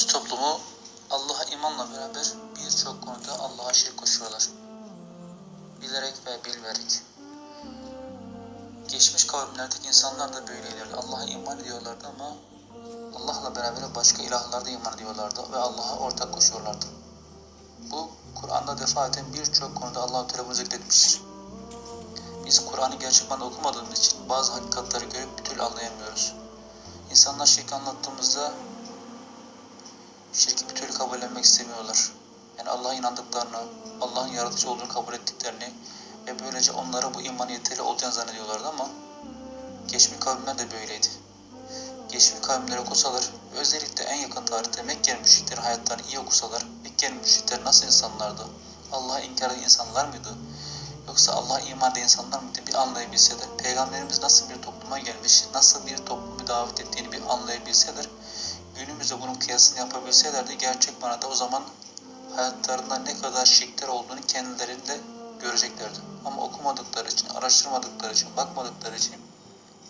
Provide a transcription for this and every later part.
Günümüz toplumu Allah'a imanla beraber birçok konuda Allah'a şirk koşuyorlar. Bilerek ve bilmerek. Geçmiş kavimlerdeki insanlar da böyleylerdi. Allah'a iman ediyorlardı ama Allah'la beraber başka ilahlara da iman ediyorlardı ve Allah'a ortak koşuyorlardı. Bu Kur'an'da defaten birçok konuda Allah-u Teala zikretmiştir. Biz Kur'an'ı gerçek okumadığımız için bazı hakikatleri görüp bir türlü anlayamıyoruz. İnsanlar şirk anlattığımızda şirki bir türlü kabullenmek istemiyorlar. Yani Allah'a inandıklarını, Allah'ın yaratıcı olduğunu kabul ettiklerini ve böylece onlara bu iman yeterli olacağını zannediyorlardı ama geçmiş kavimler de böyleydi. Geçmiş kavimleri okusalar, özellikle en yakın tarihte Mekkeli müşriklerin hayatlarını iyi okusalar, Mekkeli müşrikler nasıl insanlardı? Allah'a inkar eden insanlar mıydı? Yoksa Allah'a iman eden insanlar mıydı? Bir anlayabilseler, Peygamberimiz nasıl bir topluma gelmiş, nasıl bir toplumu davet ettiğini bir anlayabilseler, günümüzde bunun kıyasını yapabilselerdi gerçek manada o zaman hayatlarında ne kadar şirkler olduğunu kendilerinde göreceklerdi. Ama okumadıkları için, araştırmadıkları için, bakmadıkları için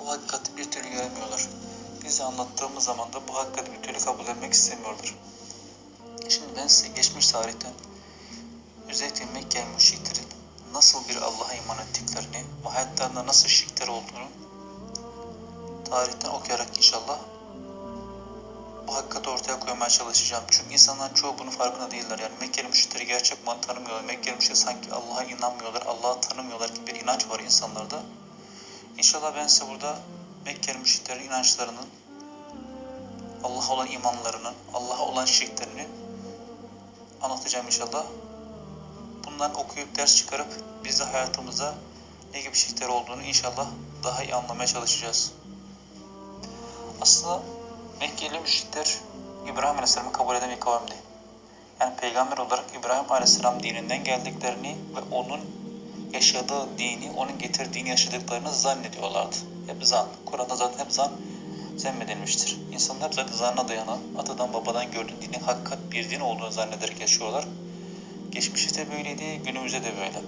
bu hakikati bir türlü göremiyorlar. Bize anlattığımız zaman da bu hakikati bir türlü kabul etmek istemiyorlar. Şimdi ben size geçmiş tarihten özellikle Mekke müşriklerin nasıl bir Allah'a iman ettiklerini ve hayatlarında nasıl şirkler olduğunu tarihten okuyarak inşallah hakikati ortaya koymaya çalışacağım. Çünkü insanların çoğu bunun farkında değiller. Yani Mekkeli müşrikleri gerçek mantığı tanımıyorlar. Mekkeli müşrikleri sanki Allah'a inanmıyorlar, Allah'ı tanımıyorlar gibi bir inanç var insanlarda. İnşallah ben size burada Mekkeli müşriklerin inançlarının, Allah'a olan imanlarının, Allah'a olan şirklerini anlatacağım inşallah. Bundan okuyup ders çıkarıp biz de hayatımızda ne gibi şirkler olduğunu inşallah daha iyi anlamaya çalışacağız. Aslında Mekkeli müşrikler İbrahim Aleyhisselam'ı kabul eden bir kavimdi. Yani peygamber olarak İbrahim Aleyhisselam dininden geldiklerini ve onun yaşadığı dini, onun getirdiğini yaşadıklarını zannediyorlardı. Hep zan. Kur'an'da zaten hep zan zemmedilmiştir. İnsanlar hep zaten zanna dayanan, atadan babadan gördüğü dinin hakikat bir din olduğunu zannederek yaşıyorlar. Geçmişte de böyleydi, günümüzde de böyle.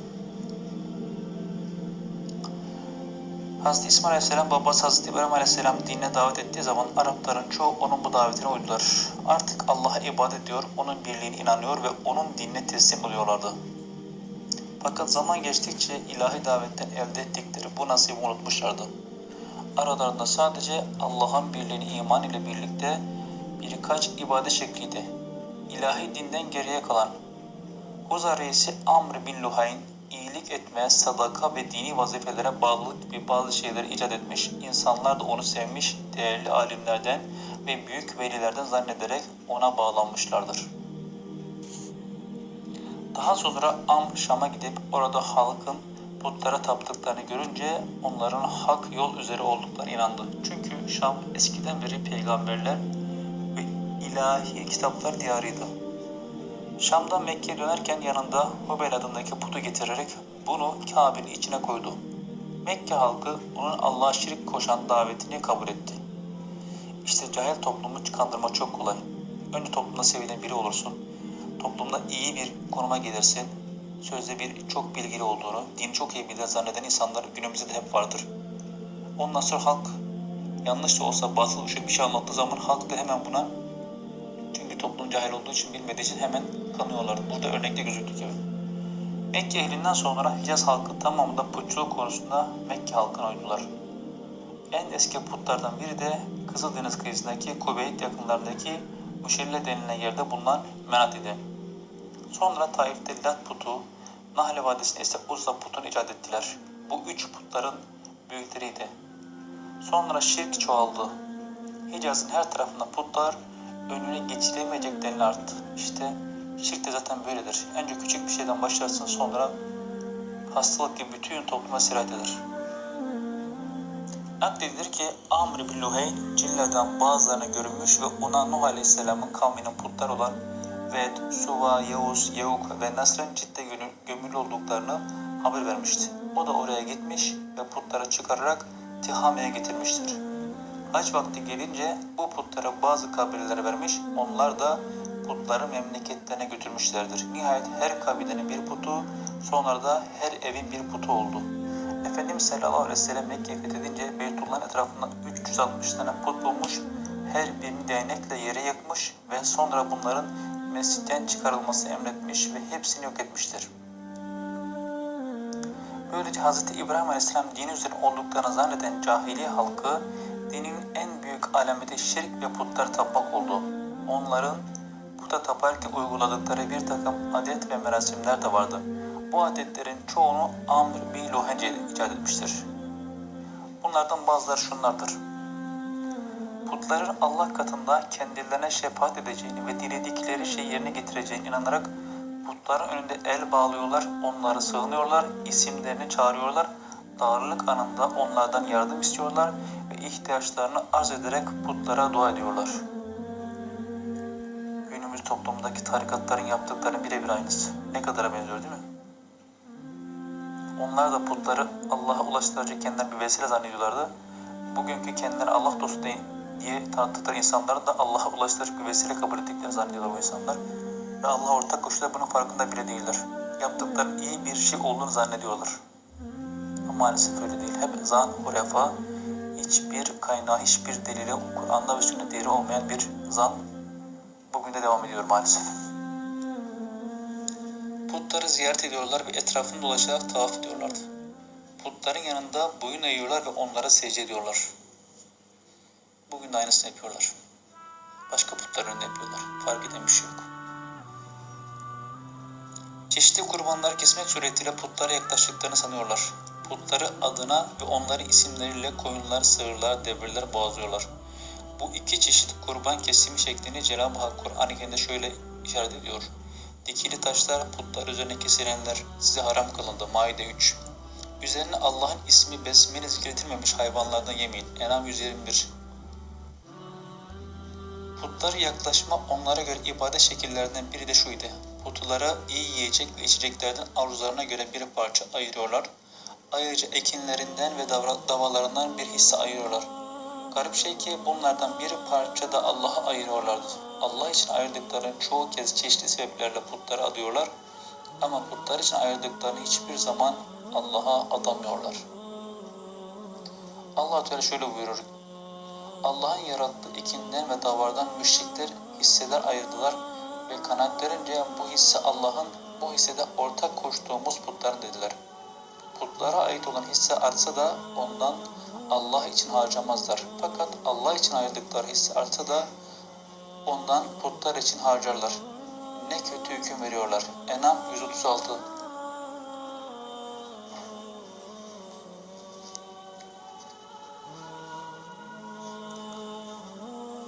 Hazreti İsmail Aleyhisselam babası Hazreti İbrahim Aleyhisselam dinine davet ettiği zaman Arapların çoğu onun bu davetine uydular. Artık Allah'a ibadet ediyor, onun birliğine inanıyor ve onun dinine teslim oluyorlardı. Fakat zaman geçtikçe ilahi davetten elde ettikleri bu nasibi unutmuşlardı. Aralarında sadece Allah'ın birliğini iman ile birlikte birkaç ibadet şekliydi. İlahi dinden geriye kalan Huza reisi Amr bin Luhayn iyilik etmeye, sadaka ve dini vazifelere bağlılık gibi bazı şeyleri icat etmiş. İnsanlar da onu sevmiş, değerli alimlerden ve büyük velilerden zannederek ona bağlanmışlardır. Daha sonra Amr Şam'a gidip orada halkın putlara taptıklarını görünce onların hak yol üzere olduklarına inandı. Çünkü Şam eskiden beri peygamberler ve ilahi kitaplar diyarıydı. Şam'dan Mekke'ye dönerken yanında Hubel adındaki putu getirerek bunu Kabe'nin içine koydu. Mekke halkı onun Allah'a şirk koşan davetini kabul etti. İşte cahil toplumu kandırma çok kolay. Önce toplumda sevilen biri olursun. Toplumda iyi bir konuma gelirsin. Sözde bir çok bilgili olduğunu, dini çok iyi bilen zanneden insanlar günümüzde de hep vardır. Ondan sonra halk yanlış da olsa batıl bir şey anlattığı zaman halk da hemen buna toplum cahil olduğu için bilmediği için hemen kanıyorlar. Burada örnekte gözüktüğü gibi. Mekke ehlinden sonra Hicaz halkı tamamında putçuluk konusunda Mekke halkına uydular. En eski putlardan biri de Kızıldeniz kıyısındaki Kubeyt yakınlarındaki Müşelle denilen yerde bulunan Menat idi. Sonra Taif'te Lat putu, Nahle Vadisi'nde ise Uzza putunu icat ettiler. Bu üç putların büyükleriydi. Sonra şirk çoğaldı. Hicaz'ın her tarafında putlar önüne geçilemeyecek denli arttı. İşte şirk de zaten böyledir. Önce küçük bir şeyden başlarsın sonra hastalık gibi bütün topluma sirayet eder. Nakledilir ki Amr bin Luhey cinlerden bazılarına görünmüş ve ona Nuh Aleyhisselam'ın kavminin putlar olan Ved, Suva, Yavuz, Yavuk ve Nasr'ın cidde gömülü olduklarını haber vermişti. O da oraya gitmiş ve putları çıkararak Tihame'ye getirmiştir. Hac vakti gelince bu putlara bazı kabilelere vermiş, onlar da putları memleketlerine götürmüşlerdir. Nihayet her kabilenin bir putu, sonra da her evin bir putu oldu. Efendimiz sallallahu aleyhi ve sellem Mekke'yi fethedince Beytullah'ın etrafında 360 tane put bulmuş, her birini değnekle yere yakmış ve sonra bunların mescitten çıkarılması emretmiş ve hepsini yok etmiştir. Böylece Hz. İbrahim Aleyhisselam dini üzerine olduklarını zanneden cahiliye halkı dinin en büyük alameti şirk ve putlar tapmak oldu. Onların puta taparken uyguladıkları bir takım adet ve merasimler de vardı. Bu adetlerin çoğunu Amr bin Luhence icat etmiştir. Bunlardan bazıları şunlardır. Putların Allah katında kendilerine şefaat edeceğini ve diledikleri şeyi yerine getireceğine inanarak putların önünde el bağlıyorlar, onları sığınıyorlar, isimlerini çağırıyorlar, darlık anında onlardan yardım istiyorlar ihtiyaçlarını arz ederek putlara dua ediyorlar. Günümüz toplumdaki tarikatların yaptıklarının birebir aynısı. Ne kadara benziyor değil mi? Onlar da putları Allah'a ulaştırıcı kendilerine bir vesile zannediyorlardı. Bugünkü kendileri Allah dostu diye tanıttıkları insanların da Allah'a ulaştırıcı bir vesile kabul ettiklerini zannediyorlar bu insanlar. Ve Allah ortak koşular bunun farkında bile değiller. Yaptıkları iyi bir şey olduğunu zannediyorlar. Ama maalesef öyle değil. Hep zan, hurefa, hiçbir kaynağı, hiçbir delili, Kur'an'da ve sünnet değeri olmayan bir zan bugün de devam ediyor maalesef. Putları ziyaret ediyorlar ve etrafını dolaşarak tavaf ediyorlardı. Putların yanında boyun eğiyorlar ve onlara secde ediyorlar. Bugün de aynısını yapıyorlar. Başka putların önünde yapıyorlar. Fark eden bir şey yok. Çeşitli kurbanlar kesmek suretiyle putlara yaklaştıklarını sanıyorlar. Putları adına ve onları isimleriyle koyunlar, sığırlar, devirler boğazlıyorlar. Bu iki çeşit kurban kesimi şeklini Cenab-ı Hak Kur'an-ı Kerim'de şöyle işaret ediyor. Dikili taşlar, putlar üzerine kesilenler size haram kılındı. Maide 3. Üzerine Allah'ın ismi besmele zikretilmemiş hayvanlardan yemeyin. Enam 121. Putlara yaklaşma onlara göre ibadet şekillerinden biri de şuydu. Putlara iyi yiyecek ve içeceklerden arzularına göre bir parça ayırıyorlar. Ayrıca ekinlerinden ve davalarından bir hisse ayırıyorlar. Garip şey ki bunlardan bir parça da Allah'a ayırıyorlardı. Allah için ayırdıklarını çoğu kez çeşitli sebeplerle putlara adıyorlar. Ama putlar için ayırdıklarını hiçbir zaman Allah'a adamıyorlar. allah Teala şöyle buyurur. Allah'ın yarattığı ikinden ve davardan müşrikler hisseler ayırdılar ve kanaatlerince bu hisse Allah'ın bu hissede ortak koştuğumuz putların dediler. Putlara ait olan hisse artsa da ondan Allah için harcamazlar. Fakat Allah için ayırdıkları hisse artsa da ondan putlar için harcarlar. Ne kötü hüküm veriyorlar. Enam 136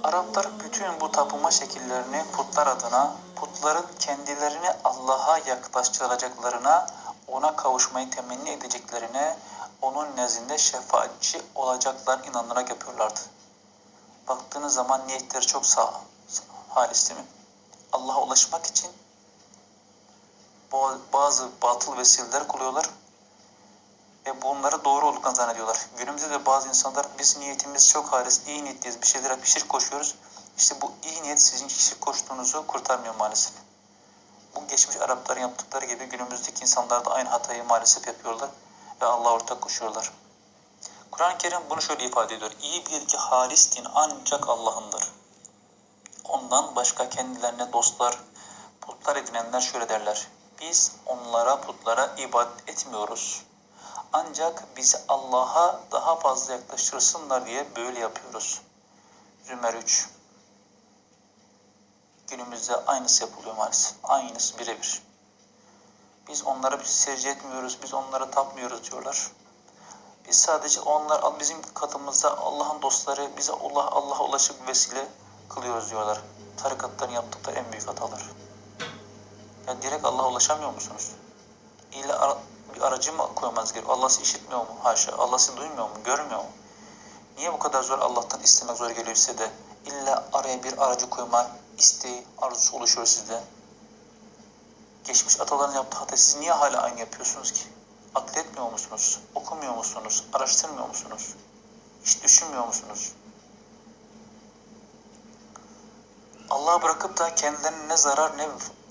Araplar bütün bu tapınma şekillerini putlar adına, putların kendilerini Allah'a yaklaştıracaklarına, ona kavuşmayı temenni edeceklerine, onun nezdinde şefaatçi olacaklar inanarak yapıyorlardı. Baktığınız zaman niyetleri çok sağ, halis değil mi? Allah'a ulaşmak için bazı batıl vesileler kuruyorlar ve bunları doğru olduklarını zannediyorlar. Günümüzde de bazı insanlar biz niyetimiz çok halis, iyi niyetliyiz, bir şeylere bir koşuyoruz. İşte bu iyi niyet sizin şirk koştuğunuzu kurtarmıyor maalesef. Bu geçmiş Arapların yaptıkları gibi günümüzdeki insanlar da aynı hatayı maalesef yapıyorlar ve Allah'a ortak koşuyorlar. Kur'an-ı Kerim bunu şöyle ifade ediyor. İyi bil ki halis din ancak Allah'ındır. Ondan başka kendilerine dostlar, putlar edinenler şöyle derler. Biz onlara, putlara ibadet etmiyoruz. Ancak bizi Allah'a daha fazla yaklaştırsınlar diye böyle yapıyoruz. Zümer 3 Günümüzde aynısı yapılıyor maalesef. Aynısı birebir. Biz onlara bir secde etmiyoruz, biz onlara tapmıyoruz diyorlar. Biz sadece onlar bizim katımızda Allah'ın dostları, bize Allah Allah'a ulaşıp vesile kılıyoruz diyorlar. Tarikatların yaptıkları en büyük hatalar. Ya direkt Allah'a ulaşamıyor musunuz? İlla bir aracı mı koymanız gerekiyor? Allah sizi işitmiyor mu? Haşa. Allah sizi duymuyor mu? Görmüyor mu? Niye bu kadar zor Allah'tan istemek zor geliyor size de? İlla araya bir aracı koyma isteği, arzusu oluşuyor sizde. Geçmiş ataların yaptığı hatayı siz niye hala aynı yapıyorsunuz ki? Akletmiyor musunuz? Okumuyor musunuz? Araştırmıyor musunuz? Hiç düşünmüyor musunuz? Allah'a bırakıp da kendilerine ne zarar ne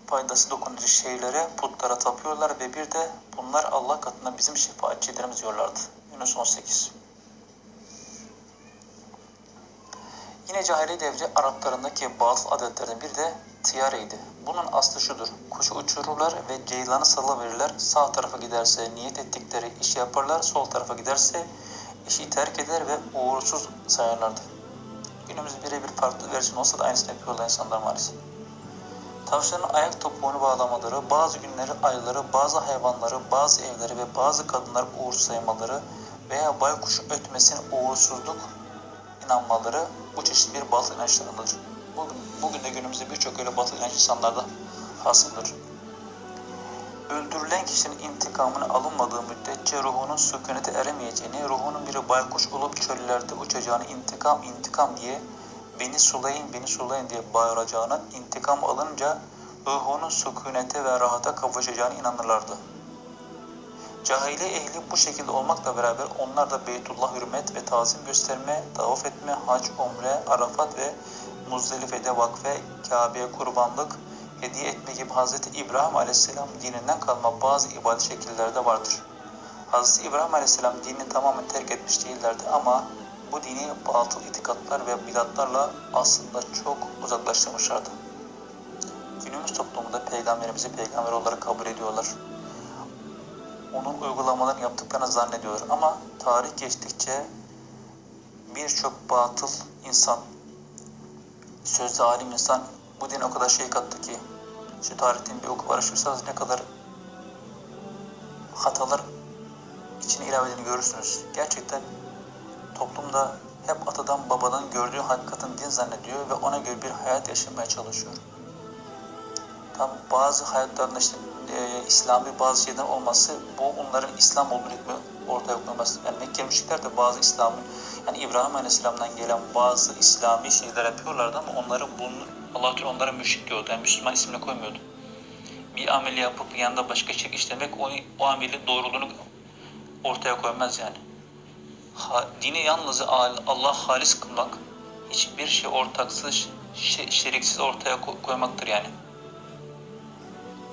faydası dokunacak şeylere putlara tapıyorlar ve bir de bunlar Allah katında bizim şefaatçilerimiz diyorlardı. Yunus 18 Yine cahiliye devri Araplarındaki batıl adetlerden biri de tiyareydi. Bunun aslı şudur. Kuşu uçururlar ve ceylanı salıverirler. Sağ tarafa giderse niyet ettikleri işi yaparlar. Sol tarafa giderse işi terk eder ve uğursuz sayarlardı. Günümüzde birebir farklı versiyon olsa da aynısını yapıyorlar insanlar maalesef. Tavşanın ayak topuğunu bağlamaları, bazı günleri ayları, bazı hayvanları, bazı evleri ve bazı kadınları uğursuz saymaları veya baykuş ötmesine uğursuzluk inanmaları bu çeşit bir batıl inançlarındadır. Bugün, bugün de günümüzde birçok öyle batıl inanç insanlarda hasıldır. Öldürülen kişinin intikamını alınmadığı müddetçe ruhunun sükunete eremeyeceğini, ruhunun biri baykuş olup çöllerde uçacağını, intikam intikam diye beni sulayın beni sulayın diye bağıracağını, intikam alınca ruhunun sükunete ve rahata kavuşacağını inanırlardı. Cahiliye ehli bu şekilde olmakla beraber onlar da Beytullah hürmet ve tazim gösterme, tavaf etme, hac, umre, arafat ve Muzdelife'de vakfe, Kabe'ye kurbanlık, hediye etme gibi Hz. İbrahim Aleyhisselam dininden kalma bazı ibadet şekilleri de vardır. Hz. İbrahim Aleyhisselam dinini tamamen terk etmiş değillerdi ama bu dini batıl itikatlar ve bidatlarla aslında çok uzaklaştırmışlardı. Günümüz toplumunda peygamberimizi peygamber olarak kabul ediyorlar onun uygulamalarını yaptıklarını zannediyorlar. Ama tarih geçtikçe birçok batıl insan, sözde alim insan bu dine o kadar şey kattı ki şu tarihten bir okup araştırırsanız ne kadar hatalar içine ilave edildiğini görürsünüz. Gerçekten toplumda hep atadan babadan gördüğü hakikatin din zannediyor ve ona göre bir hayat yaşamaya çalışıyor. Tam bazı hayatlarında işte e, İslami bazı şeyler olması bu onların İslam olduğunu ortaya koyması. Yani Mekke müşrikler de bazı İslam'ın yani İbrahim Aleyhisselam'dan gelen bazı İslami şeyler yapıyorlardı ama onları bunu Allah Teala onlara müşrik diyordu. Yani Müslüman ismini koymuyordu. Bir ameli yapıp yanında başka şey işlemek o, o amelin doğruluğunu ortaya koymaz yani. Ha, dini yalnız Allah halis kılmak, hiçbir şey ortaksız, şeriksiz ortaya koymaktır yani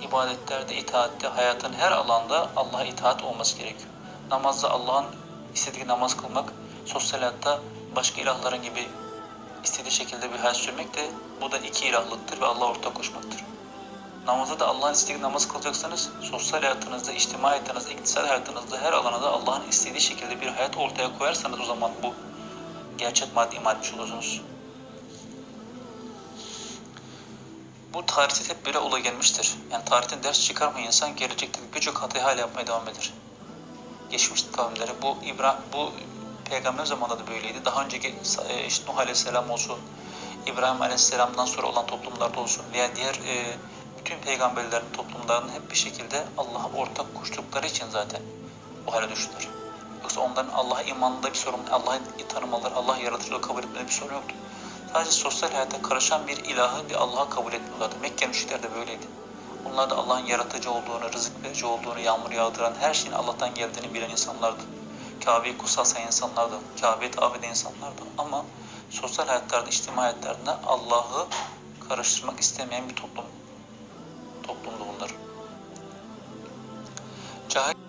ibadetlerde, itaatte, hayatın her alanda Allah'a itaat olması gerekiyor. Namazda Allah'ın istediği namaz kılmak, sosyal hayatta başka ilahların gibi istediği şekilde bir hayat sürmek de bu da iki ilahlıktır ve Allah'a ortak koşmaktır. Namazda da Allah'ın istediği namaz kılacaksanız sosyal hayatınızda, içtimai hayatınızda, iktisal hayatınızda her alanda Allah'ın istediği şekilde bir hayat ortaya koyarsanız o zaman bu gerçek maddi iman etmiş olursunuz. Bu tarihte hep böyle olay gelmiştir. Yani tarihten ders çıkarmayan insan gelecekte birçok hatayı hala yapmaya devam eder. Geçmiş kavimleri bu İbrahim bu peygamber zamanında da böyleydi. Daha önceki e, işte Nuh Aleyhisselam olsun, İbrahim Aleyhisselam'dan sonra olan toplumlarda olsun veya diğer e, bütün peygamberlerin toplumlarının hep bir şekilde Allah'a ortak koştukları için zaten bu hale düştüler. Yoksa onların Allah'a imanında bir sorun, Allah'ı tanımaları, Allah yaratıcılığı kabul etmeleri bir sorun yoktu. Sadece sosyal hayata karışan bir ilahı bir Allah'a kabul etmiyorlardı. Mekke müşrikler de böyleydi. Onlar da Allah'ın yaratıcı olduğunu, rızık verici olduğunu, yağmur yağdıran, her şeyin Allah'tan geldiğini bilen insanlardı. Kabe'yi kutsal sayan insanlardı. Kabe'yi tavaf eden insanlardı. Ama sosyal hayatlarda, içtimai hayatlarında Allah'ı karıştırmak istemeyen bir toplum. Toplumdu bunlar. Cahil